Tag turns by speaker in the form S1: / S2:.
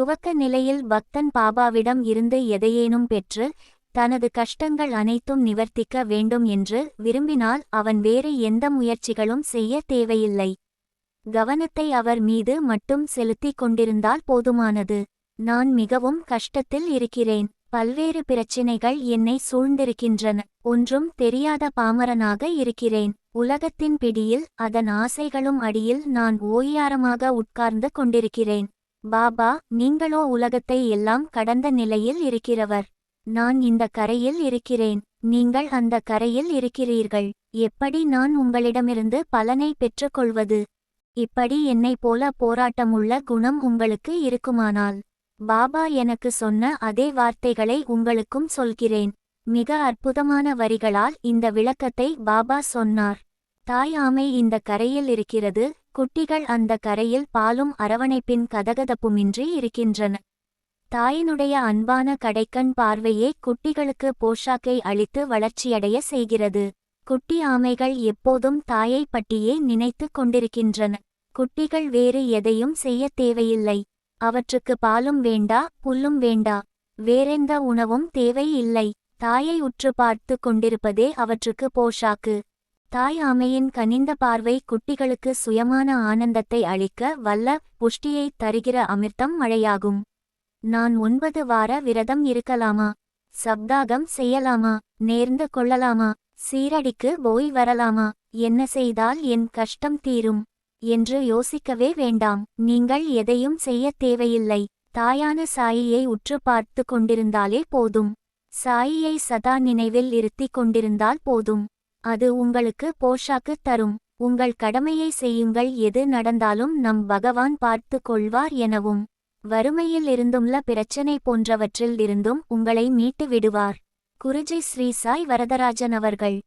S1: துவக்க நிலையில் பக்தன் பாபாவிடம் இருந்து எதையேனும் பெற்று தனது கஷ்டங்கள் அனைத்தும் நிவர்த்திக்க வேண்டும் என்று விரும்பினால் அவன் வேறு எந்த முயற்சிகளும் செய்ய தேவையில்லை. கவனத்தை அவர் மீது மட்டும் செலுத்திக் கொண்டிருந்தால் போதுமானது. நான் மிகவும் கஷ்டத்தில் இருக்கிறேன். பல்வேறு பிரச்சினைகள் என்னை சூழ்ந்திருக்கின்றன. ஒன்றும் தெரியாத பாமரனாக இருக்கிறேன். உலகத்தின் பிடியில் அதன் ஆசைகளும் அடியில் நான் ஓயாரமாக உட்கார்ந்து கொண்டிருக்கிறேன். பாபா நீங்களோ உலகத்தை எல்லாம் கடந்த நிலையில் இருக்கிறவர். நான் இந்த கரையில் இருக்கிறேன். நீங்கள் அந்த கரையில் இருக்கிறீர்கள். எப்படி நான் உங்களிடமிருந்து பலனை பெற்றுக்கொள்வது? இப்படி என்னைப் போல போராட்டமுள்ள குணம் உங்களுக்கு இருக்குமானால்? பாபா எனக்கு சொன்ன அதே வார்த்தைகளை உங்களுக்கும் சொல்கிறேன். மிக அற்புதமான வரிகளால் இந்த விளக்கத்தை பாபா சொன்னார். தாய் ஆமை இந்த கரையில் இருக்கிறது. குட்டிகள் அந்த கரையில் பாலும் அரவணைப்பின் கதகதப்புமின்றி இருக்கின்றன. தாயினுடைய அன்பான கடைக்கண் பார்வையே குட்டிகளுக்கு போஷாக்கை அளித்து வளர்ச்சியடைய செய்கிறது. குட்டி ஆமைகள் எப்போதும் தாயை பட்டியே நினைத்து கொண்டிருக்கின்றன. குட்டிகள் வேறு எதையும் செய்ய தேவையில்லை. அவற்றுக்கு பாலும் வேண்டா புல்லும் வேண்டா. வேறெந்த உணவும் தேவை இல்லை தாயை உற்று பார்த்து கொண்டிருப்பதே அவற்றுக்கு போஷாக்கு. தாய் ஆமையின் கனிந்த பார்வை குட்டிகளுக்கு சுயமான ஆனந்தத்தை அளிக்க வல்ல புஷ்டியை தருகிற அமிர்தம் மழையாகும். நான் ஒன்பது வார விரதம் இருக்கலாமா? சப்தாகம் செய்யலாமா? நேர்ந்து கொள்ளலாமா? சீரடிக்கு போய் வரலாமா? என்ன செய்தால் என் கஷ்டம் தீரும்? என்று யோசிக்கவே வேண்டாம். நீங்கள் எதையும் செய்யத் தேவையில்லை. தாயான சாயியை உற்று பார்த்து கொண்டிருந்தாலே போதும். சாயியை சதா நினைவில் இருத்திக் கொண்டிருந்தால் போதும். அது உங்களுக்கு போஷாக்கு தரும். உங்கள் கடமையை செய்யுங்கள். எது நடந்தாலும் நம் பகவான் பார்த்து கொள்வார் எனவும் வறுமையில் இருந்துள்ள பிரச்சனை போன்றவற்றில் இருந்தும் உங்களை மீட்டு விடுவார். குருஜி ஸ்ரீ சாய் வரதராஜன் அவர்கள்.